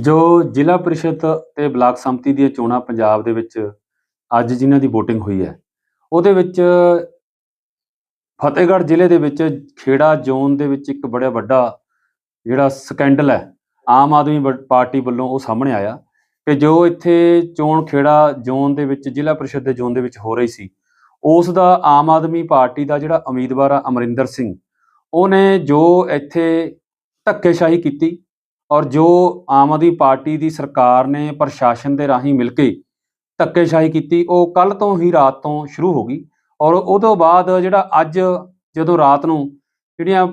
ਜੋ ਜ਼ਿਲ੍ਹਾ ਪ੍ਰੀਸ਼ਦ ਤੇ ਬਲਾਕ ਸੰਮਤੀ ਦੀਆਂ ਚੋਣਾਂ ਪੰਜਾਬ ਦੇ ਵਿੱਚ ਅੱਜ ਜਿਨ੍ਹਾਂ ਦੀ VOTING ਹੋਈ ਹੈ, ਉਹਦੇ ਵਿੱਚ ਫਤਿਹਗੜ੍ਹ ਜ਼ਿਲ੍ਹੇ ਦੇ ਵਿੱਚ ਖੇੜਾ ਜ਼ੋਨ ਦੇ ਵਿੱਚ ਇੱਕ ਬੜਾ ਵੱਡਾ ਜਿਹੜਾ ਸਕੈਂਡਲ ਹੈ, ਆਮ ਆਦਮੀ ਵ- ਪਾਰਟੀ ਵੱਲੋਂ ਉਹ ਸਾਹਮਣੇ ਆਇਆ ਕਿ ਜੋ ਇੱਥੇ ਚੋਣ ਖੇੜਾ ਜ਼ੋਨ ਦੇ ਵਿੱਚ, ਜ਼ਿਲ੍ਹਾ ਪਰਿਸ਼ਦ ਦੇ ਜ਼ੋਨ ਦੇ ਵਿੱਚ ਹੋ ਰਹੀ ਸੀ, ਉਸ ਦਾ ਆਮ ਆਦਮੀ ਪਾਰਟੀ ਦਾ ਜਿਹੜਾ ਉਮੀਦਵਾਰ ਆ ਅਮਰਿੰਦਰ ਸਿੰਘ, ਉਹਨੇ ਜੋ ਇੱਥੇ ਧੱਕੇਸ਼ਾਹੀ ਕੀਤੀ ਔਰ ਜੋ ਆਮ ਆਦਮੀ ਪਾਰਟੀ ਦੀ ਸਰਕਾਰ ਨੇ ਪ੍ਰਸ਼ਾਸਨ ਦੇ ਰਾਹੀਂ ਮਿਲ ਕੇ ਧੱਕੇਸ਼ਾਹੀ ਕੀਤੀ, ਉਹ ਕੱਲ ਤੋਂ ਹੀ ਰਾਤ ਤੋਂ ਸ਼ੁਰੂ ਹੋ ਗਈ। ਔਰ ਉਹ ਤੋਂ ਬਾਅਦ ਜਿਹੜਾ ਅੱਜ ਜਦੋਂ ਰਾਤ ਨੂੰ ਜਿਹੜੀਆਂ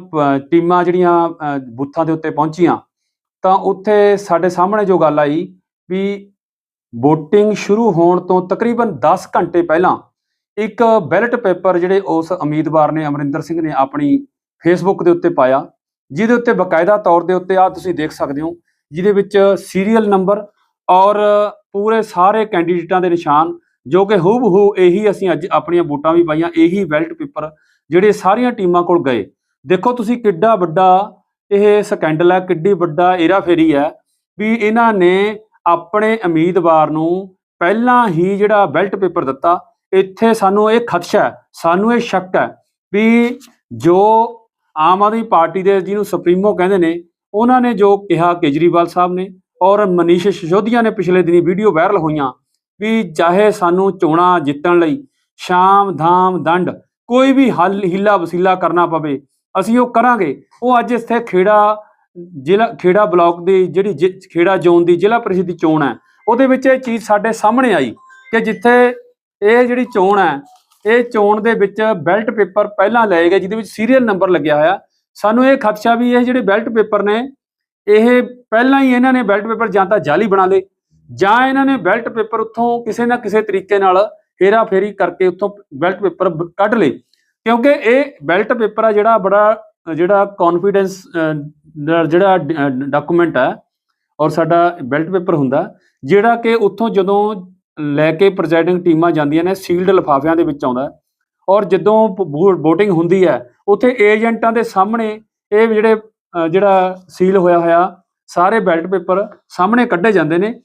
ਟੀਮਾਂ ਜਿਹੜੀਆਂ ਬੂਥਾਂ ਦੇ ਉੱਤੇ ਪਹੁੰਚੀਆਂ, ਤਾਂ ਉੱਥੇ ਸਾਡੇ ਸਾਹਮਣੇ ਜੋ ਗੱਲ ਆਈ ਵੀ VOTING ਸ਼ੁਰੂ ਹੋਣ ਤੋਂ ਤਕਰੀਬਨ 10 ਘੰਟੇ ਪਹਿਲਾਂ ਇੱਕ ਬੈਲਟ ਪੇਪਰ ਜਿਹੜੇ ਉਸ ਉਮੀਦਵਾਰ ਨੇ ਅਮਰਿੰਦਰ ਸਿੰਘ ਨੇ ਆਪਣੀ ਫੇਸਬੁੱਕ ਦੇ ਉੱਤੇ ਪਾਇਆ। ਜਿਹਦੇ ਉੱਤੇ ਬਕਾਇਦਾ ਤੌਰ ਦੇ ਉੱਤੇ ਆ ਤੁਸੀਂ ਦੇਖ ਸਕਦੇ ਹੋ, ਜਿਹਦੇ ਵਿੱਚ ਸੀਰੀਅਲ ਨੰਬਰ ਔਰ ਪੂਰੇ ਸਾਰੇ ਕੈਂਡੀਡੇਟਾਂ ਦੇ ਨਿਸ਼ਾਨ, ਜੋ ਕਿ ਹੂਬਹੂ ਇਹੀ ਅਸੀਂ ਅੱਜ ਆਪਣੀਆਂ ਵੋਟਾਂ ਵੀ ਪਾਈਆਂ, ਇਹੀ ਬੈਲਟ ਪੇਪਰ ਜਿਹੜੇ ਸਾਰੀਆਂ ਟੀਮਾਂ ਕੋਲ ਗਏ। ਦੇਖੋ ਤੁਸੀਂ ਕਿੱਡਾ ਵੱਡਾ ਇਹ ਸਕੈਂਡਲ ਹੈ, ਕਿੱਡੀ ਵੱਡਾ ਏਰਾਫੇਰੀ ਹੈ ਵੀ ਇਹਨਾਂ ਨੇ ਆਪਣੇ ਉਮੀਦਵਾਰ ਨੂੰ ਪਹਿਲਾਂ ਹੀ ਜਿਹੜਾ ਬੈਲਟ ਪੇਪਰ ਦਿੱਤਾ, ਇੱਥੇ ਸਾਨੂੰ ਇਹ ਖਦਸ਼ਾ ਹੈ, ਸਾਨੂੰ ਇਹ ਸ਼ੱਕ ਹੈ ਵੀ ਜੋ ਆਮ ਆਦਮੀ ਪਾਰਟੀ ਦੇ ਜਿਹਨੂੰ ਸੁਪਰੀਮੋ ਕਹਿੰਦੇ ਨੇ, ਉਹਨਾਂ ਨੇ ਜੋ ਕਿਹਾ ਕੇਜਰੀਵਾਲ ਸਾਹਿਬ ਨੇ ਔਰ ਮਨੀਸ਼ ਸਿਸੋਦੀਆ ਨੇ ਪਿਛਲੇ ਦਿਨੀ ਵੀਡੀਓ ਵਾਇਰਲ ਹੋਈਆਂ ਵੀ ਚਾਹੇ ਸਾਨੂੰ ਚੋਣਾਂ ਜਿੱਤਣ ਲਈ ਸ਼ਾਮ, ਧਾਮ, ਦੰਡ ਕੋਈ ਵੀ ਹੱਲ, ਹਿੱਲਾ ਵਸੀਲਾ ਕਰਨਾ ਪਵੇ, ਅਸੀਂ ਉਹ ਕਰਾਂਗੇ। ਉਹ ਅੱਜ ਇੱਥੇ ਖੇੜਾ, ਜ਼ਿਲ੍ਹਾ, ਖੇੜਾ ਬਲਾਕ ਦੀ ਜਿਹੜੀ ਜਿ- ਖੇੜਾ ਜ਼ੋਨ ਦੀ ਜ਼ਿਲ੍ਹਾ ਪ੍ਰੀਸ਼ਦ ਦੀ ਚੋਣ ਹੈ, ਉਹਦੇ ਵਿੱਚ ਇਹ ਚੀਜ਼ ਸਾਡੇ ਸਾਹਮਣੇ ਆਈ ਕਿ ਜਿੱਥੇ ਇਹ ਜਿਹੜੀ ਚੋਣ ਹੈ ਇਹ ਚੋਣ ਦੇ ਵਿੱਚ ਬੈਲਟ ਪੇਪਰ ਪਹਿਲਾਂ ਲਏ ਗਏ, ਜਿਹਦੇ ਵਿੱਚ ਸੀਰੀਅਲ ਨੰਬਰ ਲੱਗਿਆ ਹੋਇਆ। ਸਾਨੂੰ ਇਹ ਖਦਸ਼ਾ ਵੀ ਇਹ ਜਿਹੜੇ ਬੈਲਟ ਪੇਪਰ ਨੇ, ਇਹ ਪਹਿਲਾਂ ਹੀ ਇਹਨਾਂ ਨੇ ਬੈਲਟ ਪੇਪਰ ਜਾਂ ਤਾਂ ਜਾਲੀ ਬਣਾ ਲਏ, ਜਾਂ ਇਹਨਾਂ ਨੇ ਬੈਲਟ ਪੇਪਰ ਉੱਥੋਂ ਕਿਸੇ ਨਾ ਕਿਸੇ ਤਰੀਕੇ ਨਾਲ ਹੇਰਾ ਫੇਰੀ ਕਰਕੇ ਉੱਥੋਂ ਬੈਲਟ ਪੇਪਰ ਕੱਢ ਲਏ। ਕਿਉਂਕਿ ਇਹ ਬੈਲਟ ਪੇਪਰ ਆ ਜਿਹੜਾ ਬੜਾ, ਜਿਹੜਾ ਕੌਨਫੀਡੈਂਸ ਜਿਹੜਾ ਡਾਕੂਮੈਂਟ ਆ, ਔਰ ਸਾਡਾ ਬੈਲਟ ਪੇਪਰ ਹੁੰਦਾ, ਜਿਹੜਾ ਕਿ ਉੱਥੋਂ ਜਦੋਂ ਲੈ ਕੇ ਪ੍ਰੈਜ਼ਾਈਡਿੰਗ ਟੀਮਾਂ ਜਾਂਦੀਆਂ ਨੇ, ਸੀਲਡ ਲਿਫਾਫਿਆਂ ਦੇ ਵਿੱਚ ਆਉਂਦਾ ਔਰ ਜਦੋਂ VOTING ਹੁੰਦੀ ਹੈ, ਉੱਥੇ ਏਜੰਟਾਂ ਦੇ ਸਾਹਮਣੇ ਇਹ ਜਿਹੜੇ ਜਿਹੜਾ ਸੀਲ ਹੋਇਆ ਹੋਇਆ, ਸਾਰੇ ਬੈਲਟ ਪੇਪਰ ਸਾਹਮਣੇ ਕੱਢੇ ਜਾਂਦੇ ਨੇ।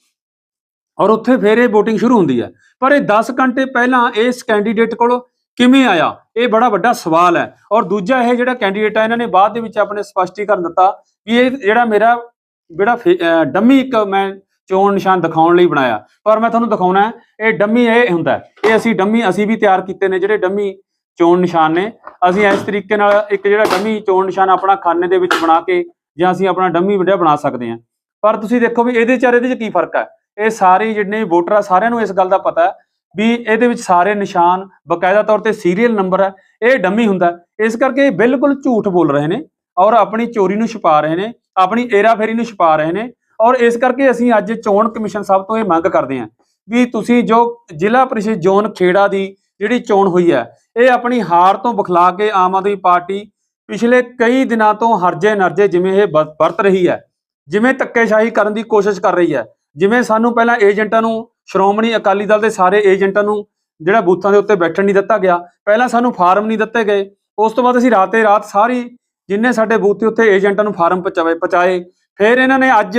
ਔਰ ਉੱਥੇ ਫਿਰ ਇਹ VOTING ਸ਼ੁਰੂ ਹੁੰਦੀ ਹੈ। ਪਰ ਇਹ 10 ਘੰਟੇ ਪਹਿਲਾਂ ਇਸ ਕੈਂਡੀਡੇਟ ਕੋਲ ਕਿਵੇਂ ਆਇਆ? ਇਹ ਬੜਾ ਵੱਡਾ ਸਵਾਲ ਹੈ। ਔਰ ਦੂਜਾ ਇਹ ਜਿਹੜਾ ਕੈਂਡੀਡੇਟ ਹੈ ਇਹਨਾਂ ਨੇ ਬਾਅਦ ਦੇ ਵਿੱਚ ਆਪਣੇ ਸਪਸ਼ਟੀਕਰਨ ਦਿੱਤਾ ਵੀ ਇਹ ਜਿਹੜਾ ਮੇਰਾ, ਜਿਹੜਾ ਫੇ- ਡੰਮੀ ਇੱਕ ਮੈਂ ਚੋਣ ਨਿਸ਼ਾਨ ਦਿਖਾਉਣ ਲਈ ਬਣਾਇਆ। ਪਰ ਮੈਂ ਤੁਹਾਨੂੰ ਦਿਖਾਉਣਾ ਇਹ ਡੰਮੀ ਇਹ ਹੁੰਦਾ ਇਹ ਅਸੀਂ ਡੰਮੀ, ਅਸੀਂ ਵੀ ਤਿਆਰ ਕੀਤੇ ਨੇ ਜਿਹੜੇ ਡੰਮੀ ਚੋਣ ਨਿਸ਼ਾਨ ਨੇ। ਅਸੀਂ ਇਸ ਤਰੀਕੇ ਨਾਲ ਇੱਕ ਜਿਹੜਾ ਡੰਮੀ ਚੋਣ ਨਿਸ਼ਾਨ ਆਪਣਾ ਖਾਨੇ ਦੇ ਵਿੱਚ ਬਣਾ ਕੇ ਜਾਂ ਅਸੀਂ ਆਪਣਾ ਡੰਮੀ ਵੀਡੀਓ ਬਣਾ ਸਕਦੇ ਹਾਂ। ਪਰ ਤੁਸੀਂ ਦੇਖੋ ਵੀ ਇਹਦੇ ਚਾਰ ਇਹਦੇ ਚ ਕੀ ਫ਼ਰਕ ਹੈ? ਇਹ ਸਾਰੇ ਜਿੰਨੇ ਵੋਟਰ ਆ, ਸਾਰਿਆਂ ਨੂੰ ਇਸ ਗੱਲ ਦਾ ਪਤਾ ਵੀ ਇਹਦੇ ਵਿੱਚ ਸਾਰੇ ਨਿਸ਼ਾਨ ਬਕਾਇਦਾ ਤੌਰ ਤੇ ਸੀਰੀਅਲ ਨੰਬਰ ਹੈ, ਇਹ ਡੰਮੀ ਹੁੰਦਾ ਇਸ ਕਰਕੇ ਇਹ ਬਿਲਕੁਲ ਝੂਠ ਬੋਲ ਰਹੇ ਨੇ ਔਰ ਆਪਣੀ ਚੋਰੀ ਨੂੰ ਛੁਪਾ ਰਹੇ ਨੇ, ਆਪਣੀ ਏਰਾਫੇਰੀ ਨੂੰ ਛੁਪਾ ਰਹੇ ਨੇ। ਔਰ ਇਸ ਕਰਕੇ ਅਸੀਂ ਅੱਜ ਚੋਣ ਕਮਿਸ਼ਨ ਸਾਹਿਬ ਤੋਂ ਇਹ ਮੰਗ ਕਰਦੇ ਹਾਂ ਵੀ ਤੁਸੀਂ ਜੋ ਜ਼ਿਲ੍ਹਾ ਪ੍ਰੀਸ਼ਦ ਜ਼ੋਨ ਖੇੜਾ ਦੀ ਜਿਹੜੀ ਚੋਣ ਹੋਈ ਹੈ, ਇਹ ਆਪਣੀ ਹਾਰ ਤੋਂ ਬਖਲਾ ਕੇ ਆਮ ਆਦਮੀ ਪਾਰਟੀ ਪਿਛਲੇ ਕਈ ਦਿਨਾਂ ਤੋਂ ਹਰਜੇ ਨਰਜੇ ਜਿਵੇਂ ਇਹ ਵਰ- ਵਰਤ ਰਹੀ ਹੈ, ਜਿਵੇਂ ਧੱਕੇਸ਼ਾਹੀ ਕਰਨ ਦੀ ਕੋਸ਼ਿਸ਼ ਕਰ ਰਹੀ ਹੈ, ਜਿਵੇਂ ਸਾਨੂੰ ਪਹਿਲਾਂ ਏਜੰਟਾਂ ਨੂੰ ਸ਼੍ਰੋਮਣੀ ਅਕਾਲੀ ਦਲ ਦੇ ਸਾਰੇ ਏਜੰਟਾਂ ਨੂੰ ਜਿਹੜਾ ਬੂਥਾਂ ਦੇ ਉੱਤੇ ਬੈਠਣ ਨਹੀਂ ਦਿੱਤਾ ਗਿਆ, ਪਹਿਲਾਂ ਸਾਨੂੰ ਫਾਰਮ ਨਹੀਂ ਦਿੱਤੇ ਗਏ, ਉਸ ਤੋਂ ਬਾਅਦ ਅਸੀਂ ਰਾਤੇ ਰਾਤ ਸਾਰੀ ਜਿੰਨੇ ਸਾਡੇ ਬੂਥ ਤੇ ਉੱਤੇ ਏਜੰਟਾਂ ਨੂੰ ਫਾਰਮ ਪਹੁੰਚਾਏ ਪਹੁੰਚਾਏ, ਫਿਰ ਇਹਨਾਂ ਨੇ ਅੱਜ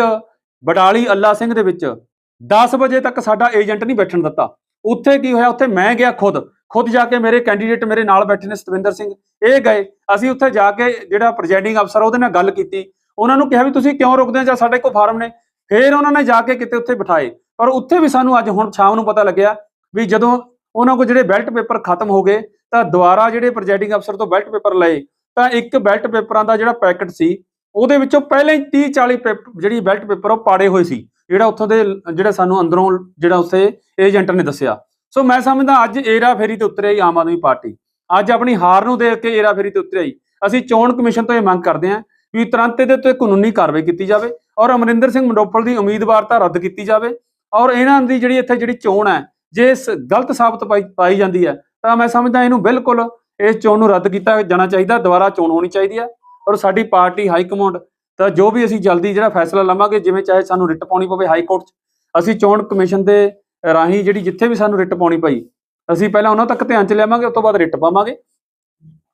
ਬਡਾਲੀ ਅੱਲਾ ਸਿੰਘ ਦੇ ਵਿੱਚ 10 ਵਜੇ ਤੱਕ ਸਾਡਾ ਏਜੰਟ ਨਹੀਂ ਬੈਠਣ ਦਿੱਤਾ। ਉੱਥੇ ਕੀ ਹੋਇਆ? ਉੱਥੇ ਮੈਂ ਗਿਆ ਖੁਦ। ਖੁਦ ਜਾ ਕੇ ਮੇਰੇ ਕੈਂਡੀਡੇਟ ਮੇਰੇ ਨਾਲ ਬੈਠੇ ਨੇ ਸਤਵਿੰਦਰ ਸਿੰਘ। ਇਹ ਗਏ। ਅਸੀਂ ਉੱਥੇ ਜਾ ਕੇ ਜਿਹੜਾ ਪ੍ਰੈਜ਼ਾਈਡਿੰਗ ਅਫਸਰ ਉਹਦੇ ਨਾਲ ਗੱਲ ਕੀਤੀ। ਉਹਨਾਂ ਨੂੰ ਕਿਹਾ ਵੀ ਤੁਸੀਂ ਕਿਉਂ ਰੁਕਦੇ ਹੋ ਜਾਂ ਸਾਡੇ ਕੋਲ ਫਾਰਮ ਨੇ? ਫਿਰ ਉਹਨਾਂ ਨੇ ਜਾ ਕੇ ਕਿਤੇ ਉੱਥੇ ਬਿਠਾਏ। ਪਰ ਉੱਥੇ ਵੀ ਸਾਨੂੰ ਅੱਜ ਹੁਣ ਸ਼ਾਮ ਨੂੰ ਪਤਾ ਲੱਗਿਆ ਵੀ ਜਦੋਂ ਉਹਨਾਂ ਕੋਲ ਜਿਹੜੇ ਬੈਲਟ ਪੇਪਰ ਖਤਮ ਹੋ ਗਏ, ਤਾਂ ਦੁਬਾਰਾ ਜਿਹੜੇ ਪ੍ਰੈਜ਼ਾਈਡਿੰਗ ਅਫਸਰ ਤੋਂ ਬੈਲਟ ਪੇਪਰ ਲਏ, ਤਾਂ ਇੱਕ ਬੈਲਟ ਪੇਪਰਾਂ ਦਾ ਜਿਹੜਾ ਪੈਕਟ ਸੀ ਉਹਦੇ ਵਿੱਚੋਂ ਪਹਿਲਾਂ ਹੀ 30 40 ਪੇਪ- ਜਿਹੜੀ ਬੈਲਟ ਪੇਪਰ ਉਹ ਪਾੜੇ ਹੋਏ ਸੀ। ਜਿਹੜਾ ਉੱਥੋਂ ਦੇ, ਜਿਹੜਾ ਸਾਨੂੰ ਅੰਦਰੋਂ, ਜਿਹੜਾ ਉੱਥੇ ਏਜੰਟ ਨੇ ਦੱਸਿਆ। ਸੋ ਮੈਂ ਸਮਝਦਾ ਅੱਜ ਏਰਾ ਫੇਰੀ ਤੇ ਉਤਰਿਆ ਹੀ ਆਮ ਆਦਮੀ ਪਾਰਟੀ। ਅੱਜ ਆਪਣੀ ਹਾਰ ਨੂੰ ਦੇਖ ਕੇ ਏਰਾ ਫੇਰੀ ਤੇ ਉਤਰਿਆ ਹੀ। ਅਸੀਂ ਚੋਣ ਕਮਿਸ਼ਨ ਤੋਂ ਇਹ ਮੰਗ ਕਰਦੇ ਹਾਂ ਵੀ ਤੁਰੰਤ ਇਹਦੇ ਉੱਤੇ ਕਾਨੂੰਨੀ ਕਾਰਵਾਈ ਕੀਤੀ ਜਾਵੇ ਔਰ ਅਮਰਿੰਦਰ ਸਿੰਘ ਮੰਡੋਪਲ ਦੀ ਉਮੀਦਵਾਰਤਾ ਰੱਦ ਕੀਤੀ ਜਾਵੇ ਔਰ ਇਹਨਾਂ ਦੀ ਜਿਹੜੀ ਇੱਥੇ ਜਿਹੜੀ ਚੋਣ ਹੈ, ਜੇ ਇਸ ਗਲਤ ਸਾਬਤ ਪਾਈ ਪਾਈ ਜਾਂਦੀ ਹੈ, ਤਾਂ ਮੈਂ ਸਮਝਦਾ ਇਹਨੂੰ ਬਿਲਕੁਲ ਇਸ ਚੋਣ ਨੂੰ ਰੱਦ ਕੀਤਾ ਜਾਣਾ ਚਾਹੀਦਾ, ਦੁਬਾਰਾ ਚੋਣ ਹੋਣੀ ਚਾਹੀਦੀ ਹੈ। ਔਰ ਸਾਡੀ ਪਾਰਟੀ ਹਾਈ ਕਮਾਂਡ, ਤਾਂ ਜੋ ਵੀ ਅਸੀਂ ਜਲਦੀ ਜਿਹੜਾ ਫੈਸਲਾ ਲਵਾਂਗੇ, ਜਿਵੇਂ ਚਾਹੇ ਸਾਨੂੰ ਰਿਟ ਪਾਉਣੀ ਪਵੇ ਹਾਈ ਕੋਰਟ 'ਚ, ਅਸੀਂ ਚੋਣ ਕਮਿਸ਼ਨ ਦੇ ਰਾਹੀਂ ਜਿਹੜੀ ਜਿੱਥੇ ਵੀ ਸਾਨੂੰ ਰਿਟ ਪਾਉਣੀ ਪਈ, ਅਸੀਂ ਪਹਿਲਾਂ ਉਹਨਾਂ ਤੱਕ ਧਿਆਨ ਚ ਲਿਆਵਾਂਗੇ, ਉਸ ਤੋਂ ਬਾਅਦ ਰਿਟ ਪਾਵਾਂਗੇ।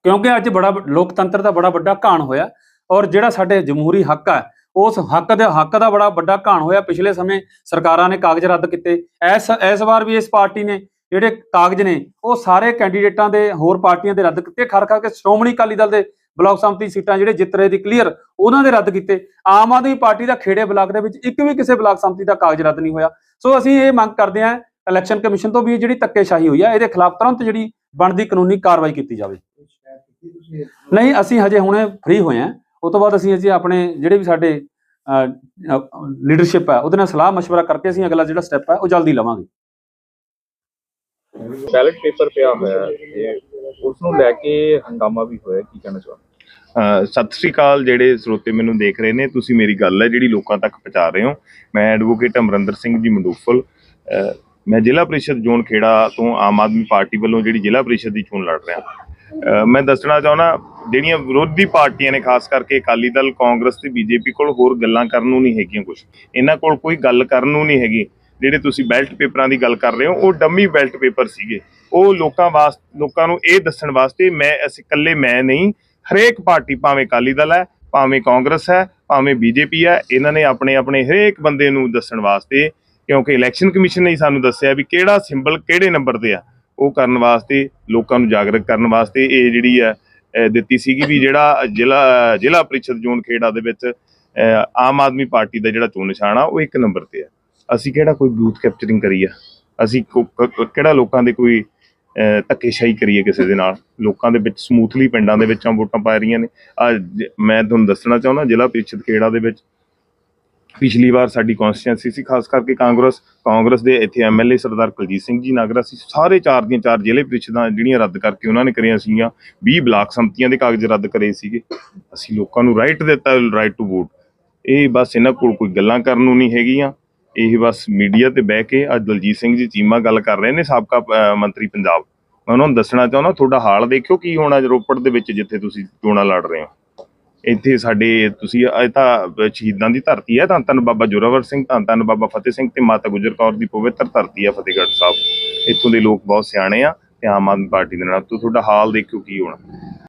ਕਿਉਂਕਿ ਅੱਜ ਬੜਾ ਲੋਕਤੰਤਰ ਦਾ ਬੜਾ ਵੱਡਾ ਘਾਣ ਹੋਇਆ, ਔਰ ਜਿਹੜਾ ਸਾਡੇ ਜਮਹੂਰੀ ਹੱਕ ਹੈ ਉਸ ਹੱਕ ਦੇ, ਹੱਕ ਦਾ ਬੜਾ ਵੱਡਾ ਘਾਣ ਹੋਇਆ ਪਿਛਲੇ ਸਮੇਂ ਸਰਕਾਰਾਂ ਨੇ ਕਾਗਜ਼ ਰੱਦ ਕੀਤੇ। ਇਸ ਇਸ ਵਾਰ ਵੀ ਇਸ ਪਾਰਟੀ ਨੇ ਜਿਹੜੇ ਕਾਗਜ਼ ਨੇ, ਉਹ ਸਾਰੇ ਕੈਂਡੀਡੇਟਾਂ ਦੇ ਹੋਰ ਪਾਰਟੀਆਂ ਦੇ ਰੱਦ ਕੀਤੇ। ਖਰ ਖਰ ਕੇ ਸ਼੍ਰੋਮਣੀ ਅਕਾਲੀ ਦਲ ਦੇ ਬਲਾਕ ਸੰਮਤੀ ਸੀਟਾਂ ਜਿਹੜੇ ਜਿੱਤ ਰਹੇ ਦੀ ਕਲੀਅਰ ਉਹਨਾਂ ਦੇ ਰੱਦ ਕੀਤੇ ਆਮ ਆਦਮੀ ਪਾਰਟੀ ਦਾ ਖੇੜੇ ਬਲਾਕ ਦੇ ਵਿੱਚ ਇੱਕ ਵੀ ਕਿਸੇ ਬਲਾਕ ਸੰਮਤੀ ਦਾ ਕਾਗਜ਼ ਰੱਦ ਨਹੀਂ ਹੋਇਆ ਸੋ ਅਸੀਂ ਇਹ ਮੰਗ ਕਰਦੇ ਹਾਂ ਇਲੈਕਸ਼ਨ ਕਮਿਸ਼ਨ ਤੋਂ ਵੀ ਇਹ ਜਿਹੜੀ ਧੱਕੇਸ਼ਾਹੀ ਹੋਈ ਆ ਇਹਦੇ ਖਿਲਾਫ ਤੁਰੰਤ ਜਿਹੜੀ ਬਣਦੀ ਕਾਨੂੰਨੀ ਕਾਰਵਾਈ ਕੀਤੀ ਜਾਵੇ ਨਹੀਂ ਅਸੀਂ ਹਜੇ ਹੁਣੇ ਫ੍ਰੀ ਹੋਏ ਹਾਂ ਉਸ ਤੋਂ ਬਾਅਦ ਅਸੀਂ ਅਸੀਂ ਆਪਣੇ ਜਿਹੜੇ ਵੀ ਸਾਡੇ ਲੀਡਰਸ਼ਿਪ ਹੈ ਉਹਦੇ ਨਾਲ ਸਲਾਹ مشورہ ਕਰਕੇ ਅਸੀਂ ਅਗਲਾ ਜਿਹੜਾ ਸਟੈਪ ਹੈ ਉਹ ਜਲਦੀ ਲਵਾਂਗੇ ਬੈਲਟ ਪੇਪਰ ਪਿਆ ਹੋਇਆ ਹੈ ਤੇ ਉਸ ਨੂੰ ਲੈ ਕੇ ਹੰਗਾਮਾ ਵੀ ਹੋਇਆ, ਕੀ ਕਹਿਣਾ ਚਾਹੁੰਦੇ ਸਤਿ ਸ੍ਰੀ ਅਕਾਲ ਜਿਹੜੇ ਸਰੋਤੇ ਮੈਨੂੰ ਦੇਖ ਰਹੇ ਨੇ, ਤੁਸੀਂ ਮੇਰੀ ਗੱਲ ਹੈ ਜਿਹੜੀ ਲੋਕਾਂ ਤੱਕ ਪਹੁੰਚਾ ਰਹੇ ਹੋ। ਮੈਂ ਐਡਵੋਕੇਟ ਅਮਰਿੰਦਰ ਸਿੰਘ ਜੀ ਮੰਡੂਫਲ ਮੈਂ ਜ਼ਿਲ੍ਹਾ ਪ੍ਰੀਸ਼ਦ ਜ਼ੋਨ ਖੇੜਾ ਤੋਂ ਆਮ ਆਦਮੀ ਪਾਰਟੀ ਵੱਲੋਂ ਜਿਹੜੀ ਜ਼ਿਲ੍ਹਾ ਪ੍ਰੀਸ਼ਦ ਦੀ ਚੋਣ ਲੜ ਰਿਹਾ। ਮੈਂ ਦੱਸਣਾ ਚਾਹੁੰਦਾ, ਜਿਹੜੀਆਂ ਵਿਰੋਧੀ ਪਾਰਟੀਆਂ ਨੇ, ਖਾਸ ਕਰਕੇ ਅਕਾਲੀ ਦਲ, ਕਾਂਗਰਸ ਤੇ ਬੀਜੇਪੀ ਕੋਲ ਹੋਰ ਗੱਲਾਂ ਕਰਨ ਨੂੰ ਨਹੀਂ ਹੈਗੀਆਂ ਕੁਝ ਇਹਨਾਂ ਕੋਲ ਕੋਈ ਗੱਲ ਕਰਨ ਨੂੰ ਨਹੀਂ ਹੈਗੀ। ਜਿਹੜੇ ਤੁਸੀਂ ਬੈਲਟ ਪੇਪਰਾਂ ਦੀ ਗੱਲ ਕਰ ਰਹੇ ਹੋ, ਉਹ ਡੰਮੀ ਬੈਲਟ ਪੇਪਰ ਸੀਗੇ। ਉਹ ਲੋਕਾਂ ਵਾਸ, ਲੋਕਾਂ ਨੂੰ ਇਹ ਦੱਸਣ ਵਾਸਤੇ ਮੈਂ ਅਸੀਂ ਇਕੱਲੇ ਮੈਂ ਨਹੀਂ, ਹਰੇਕ ਪਾਰਟੀ ਭਾਵੇਂ ਅਕਾਲੀ ਦਲ ਹੈ, ਭਾਵੇਂ ਕਾਂਗਰਸ ਹੈ, ਭਾਵੇਂ ਬੀਜੇਪੀ ਹੈ, ਇਹਨਾਂ ਨੇ ਆਪਣੇ ਆਪਣੇ ਹਰੇਕ ਬੰਦੇ ਨੂੰ ਦੱਸਣ ਵਾਸਤੇ, ਕਿਉਂਕਿ ਇਲੈਕਸ਼ਨ ਕਮਿਸ਼ਨ ਨੇ ਸਾਨੂੰ ਦੱਸਿਆ ਵੀ ਕਿਹੜਾ ਸਿੰਬਲ ਕਿਹੜੇ ਨੰਬਰ ਤੇ ਆ, ਉਹ ਕਰਨ ਵਾਸਤੇ, ਲੋਕਾਂ ਨੂੰ ਜਾਗਰੂਕ ਕਰਨ ਵਾਸਤੇ ਇਹ ਜਿਹੜੀ ਆ ਦਿੱਤੀ ਸੀਗੀ ਵੀ ਜਿਹੜਾ ਜ਼ਿਲ੍ਹਾ ਜ਼ਿਲ੍ਹਾ ਪ੍ਰੀਸ਼ਦ ਜ਼ੋਨ ਖੇੜਾ ਦੇ ਵਿੱਚ ਆਮ ਆਦਮੀ ਪਾਰਟੀ ਦਾ ਜਿਹੜਾ ਚੋਣ ਨਿਸ਼ਾਨ ਆ, ਉਹ ਇੱਕ ਨੰਬਰ ਤੇ ਆ। ਅਸੀਂ ਕਿਹੜਾ ਕੋਈ ਬੂਥ ਕੈਪਚਰਿੰਗ ਕਰੀ ਆ? ਅਸੀਂ ਕਿਹੜਾ ਲੋਕਾਂ ਦੇ ਕੋਈ ਧੱਕੇਸ਼ਾਹੀ ਕਰੀਏ ਕਿਸੇ ਦੇ ਨਾਲ। ਲੋਕਾਂ ਦੇ ਵਿੱਚ, ਸਮੂਥਲੀ ਪਿੰਡਾਂ ਦੇ ਵਿੱਚੋਂ ਵੋਟਾਂ ਪਾ ਰਹੀਆਂ ਨੇ। ਅੱਜ ਮੈਂ ਤੁਹਾਨੂੰ ਦੱਸਣਾ ਚਾਹੁੰਦਾ, ਜ਼ਿਲ੍ਹਾ ਪ੍ਰੀਸ਼ਦ ਖੇੜਾ ਦੇ ਵਿੱਚ ਪਿਛਲੀ ਵਾਰ ਸਾਡੀ ਕਨਸਟੀਟੈਂਸੀ ਸੀ, ਖਾਸ ਕਰਕੇ ਕਾਂਗਰਸ। ਕਾਂਗਰਸ ਦੇ ਇੱਥੇ ਐਮਐਲਏ ਸਰਦਾਰ ਕੁਲਜੀਤ ਸਿੰਘ ਜੀ ਨਾਗਰਾ ਸੀ। ਸਾਰੇ ਚਾਰ ਦੀਆਂ ਚਾਰ ਜ਼ਿਲ੍ਹੇ ਪ੍ਰੀਸ਼ਦਾਂ ਜਿਹੜੀਆਂ ਰੱਦ ਕਰਕੇ ਉਹਨਾਂ ਨੇ ਕਰੀਆਂ ਸੀਗੀਆਂ। 20 ਬਲਾਕ ਸੰਮਤੀਆਂ ਦੇ ਕਾਗਜ਼ ਰੱਦ ਕਰੇ ਸੀਗੇ। ਅਸੀਂ ਲੋਕਾਂ ਨੂੰ ਰਾਈਟ ਦਿੱਤਾ ਰਾਈਟ ਟੂ ਵੋਟ ਇਹ ਬਸ ਇਹਨਾਂ ਕੋਲ ਕੋਈ ਗੱਲਾਂ ਕਰਨ ਨੂੰ ਨਹੀਂ ਹੈਗੀਆਂ। ਇਹ ਬਸ ਮੀਡੀਆ ਤੇ ਬਹਿ ਕੇ ਅੱਜ ਦਲਜੀਤ ਸਿੰਘ ਜੀ ਚੀਮਾ ਗੱਲ ਕਰ ਰਹੇ ਨੇ ਸਾਬਕਾ ਮੰਤਰੀ ਪੰਜਾਬ। ਮੈਂ ਉਹਨਾਂ ਨੂੰ ਦੱਸਣਾ ਚਾਹੁੰਦਾ, ਤੁਹਾਡਾ ਹਾਲ ਦੇਖਿਓ ਕੀ ਹੋਣਾ ਰੋਪੜ ਦੇ ਵਿੱਚ ਜਿੱਥੇ ਤੁਸੀਂ ਚੋਣਾਂ ਲੜ ਰਹੇ ਹੋ। ਇੱਥੇ ਸਾਡੇ ਤੁਸੀਂ, ਇਹ ਤਾਂ ਸ਼ਹੀਦਾਂ ਦੀ ਧਰਤੀ ਹੈ ਧੰਨ ਧੰਨ ਬਾਬਾ ਜੋਰਾਵਰ ਸਿੰਘ ਧੰਨ ਧੰਨ ਬਾਬਾ ਫਤਿਹ ਸਿੰਘ ਤੇ ਮਾਤਾ ਗੁਜਰ ਕੌਰ ਦੀ ਪਵਿੱਤਰ ਧਰਤੀ ਹੈ ਫਤਿਹਗੜ੍ਹ ਸਾਹਿਬ। ਇੱਥੋਂ ਦੇ ਲੋਕ ਬਹੁਤ ਸਿਆਣੇ ਆ ਤੇ ਆਮ ਆਦਮੀ ਪਾਰਟੀ ਦੇ ਨਾਲ। ਤੁਹਾਡਾ ਹਾਲ ਦੇਖਿਓ ਕੀ ਹੋਣਾ।